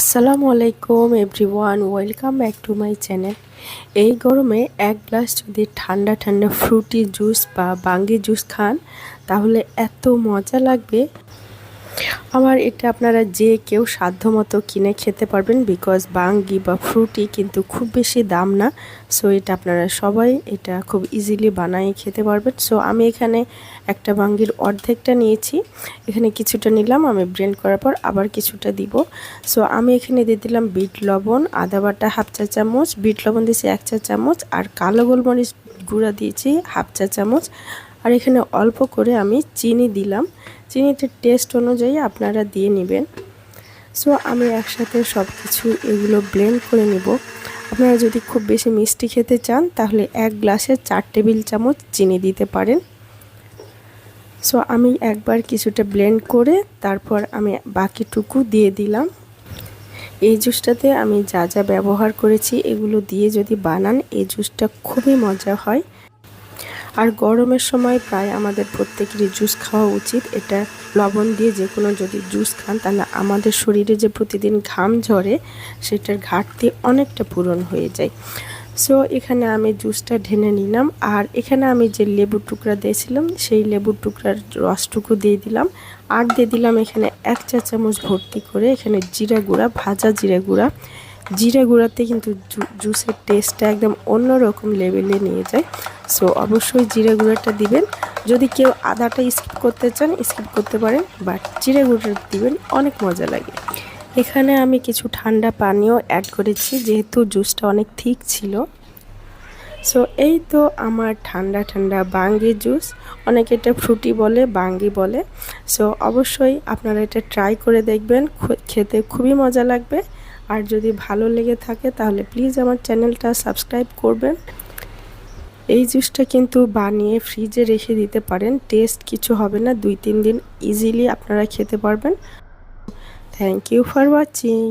আসসালামু আলাইকুম, everyone. Welcome back to my channel. এই গরমে এক গ্লাস যদি ঠান্ডা ঠান্ডা ফ্রুটি জুস বা বাঙ্গি জুস খান, তাহলে এত মজা লাগবে। আমার এটা আপনারা যে কেউ সাধ্যমতো কিনে খেতে পারবেন বিকজ বাঙ্গি বা ফ্রুটি কিন্তু খুব বেশি দাম না। সো এটা আপনারা সবাই এটা খুব ইজিলি বানিয়ে খেতে পারবেন। সো আমি এখানে একটা বাঙ্গির অর্ধেকটা নিয়েছি। এখানে কিছুটা নিলাম, আমি ব্রেন্ড করার পর আবার কিছুটা দিব। সো আমি এখানে দিয়ে দিলাম বিট লবণ, আদা বাটা হাফ চা চামচ, বিট লবণ দিয়েছি এক চা চামচ, আর কালো গোলমরিচ গুঁড়া দিয়েছি হাফ চা চামচ। আর এখানে অল্প করে আমি চিনি দিলাম। চিনিতে টেস্ট অনুযায়ী আপনারা দিয়ে নেবেন। সো আমি একসাথে সব কিছু এগুলো ব্লেন্ড করে নেব। আপনারা যদি খুব বেশি মিষ্টি খেতে চান, তাহলে এক গ্লাসে চার টেবিল চামচ চিনি দিতে পারেন। সো আমি একবার কিছুটা ব্লেন্ড করে তারপর আমি বাকিটুকু দিয়ে দিলাম। এই জুসটাতে আমি যা যা ব্যবহার করেছি, এগুলো দিয়ে যদি বানান, এই জুসটা খুবই মজা হয়। আর গরমের সময় প্রায় আমাদের প্রত্যেকেরই জুস খাওয়া উচিত। এটা লবণ দিয়ে যে কোনো যদি জুস খান, তাহলে আমাদের শরীরে যে প্রতিদিন ঘাম ঝরে, সেটার ঘাটতি অনেকটা পূরণ হয়ে যায়। সো এখানে আমি জুসটা ঢেনে নিলাম। আর এখানে আমি যে লেবুর টুকরা দিয়েছিলাম, সেই লেবুর টুকরার রসটুকু দিয়ে দিলাম। আর দিয়ে দিলাম এখানে এক চা চামচ ভর্তি করে এখানে জিরা গুঁড়া, ভাজা জিরা গুঁড়া। জিরা গুঁড়াতে কিন্তু জুসের টেস্টটা একদম অন্যরকম লেভেলে নিয়ে যায়। সো অবশ্যই জিরে গুঁড়োটা দিবেন। যদি কেউ আদাটা স্কিপ করতে চান স্কিপ করতে পারেন বাট জিরে গুঁড়োটা দিবেন, অনেক মজা লাগে। এখানে আমি কিছু ঠান্ডা পানীয় অ্যাড করেছি, যেহেতু জুসটা অনেক থিক ছিল। সো এই তো আমার ঠান্ডা ঠান্ডা বাঙ্গি জুস অনেকে এটা ফ্রুটি বলে, বাঙ্গি বলে। সো অবশ্যই আপনারা এটা ট্রাই করে দেখবেন খেতে খুবই মজা লাগবে। আর যদি ভালো লেগে থাকে, তাহলে প্লিজ আমার চ্যানেলটা সাবস্ক্রাইব করবেন। এই জুসটা কিন্তু বানিয়ে ফ্রিজে রেখে দিতে পারেন। টেস্ট কিছু হবে না, দুই তিন দিন ইজিলি আপনারা খেতে পারবেন। Thank you for watching